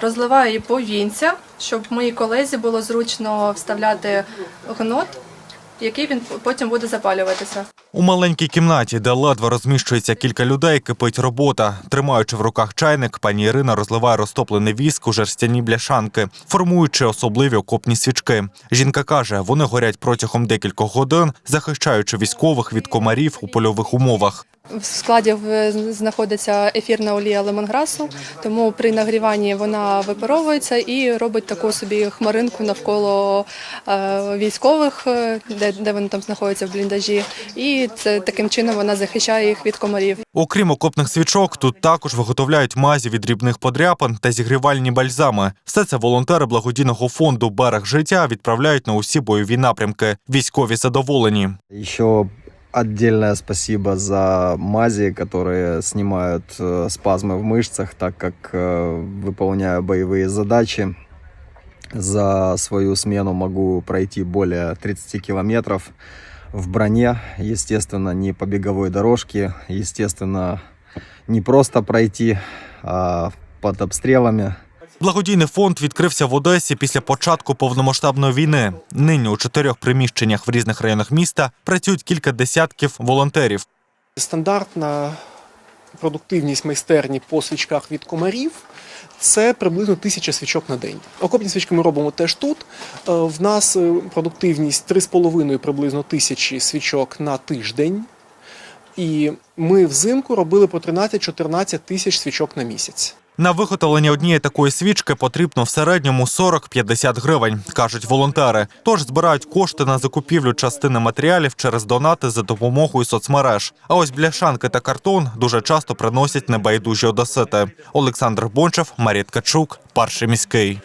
розливаю її повінця, щоб моїй колезі було зручно вставляти гнот, який він потім буде запалюватися. У маленькій кімнаті, де ледве розміщується кілька людей, кипить робота. Тримаючи в руках чайник, пані Ірина розливає розтоплений віск у жерстяні бляшанки, формуючи особливі окопні свічки. Жінка каже, вони горять протягом декількох годин, захищаючи військових від комарів у польових умовах. В складі знаходиться ефірна олія лемонграсу, тому при нагріванні вона випаровується і робить таку собі хмаринку навколо е, військових, е, де, вони там знаходяться в бліндажі. І це таким чином вона захищає їх від комарів. Окрім окопних свічок, тут також виготовляють мазі від дрібних подряпин та зігрівальні бальзами. Все це волонтери благодійного фонду Берег життя відправляють на усі бойові напрямки. Військові задоволені. Еще отдельное спасибо за мази, которые снимают э, спазмы в мышцах, так как э, выполняю боевые задачи. За свою смену могу пройти более 30 километров в броне, естественно, не по беговой дорожке, естественно, не просто пройти, а под обстрелами. Благодійний фонд відкрився в Одесі після початку повномасштабної війни. Нині у чотирьох приміщеннях в різних районах міста працюють кілька десятків волонтерів. Стандартна продуктивність майстерні по свічках від комарів це приблизно тисяча свічок на день. Окопні свічки ми робимо теж тут. Е, В нас е, продуктивність 3,5 приблизно тисячі свічок на тиждень. І ми взимку робили по 13-14 тисяч свічок на місяць. На виготовлення однієї такої свічки потрібно в середньому 40-50 гривень, кажуть волонтери. Тож збирають кошти на закупівлю частини матеріалів через донати за допомогою соцмереж. А ось бляшанки та картон дуже часто приносять небайдужі одесити. Олександр Бончев, Марія Ткачук, Перший міський.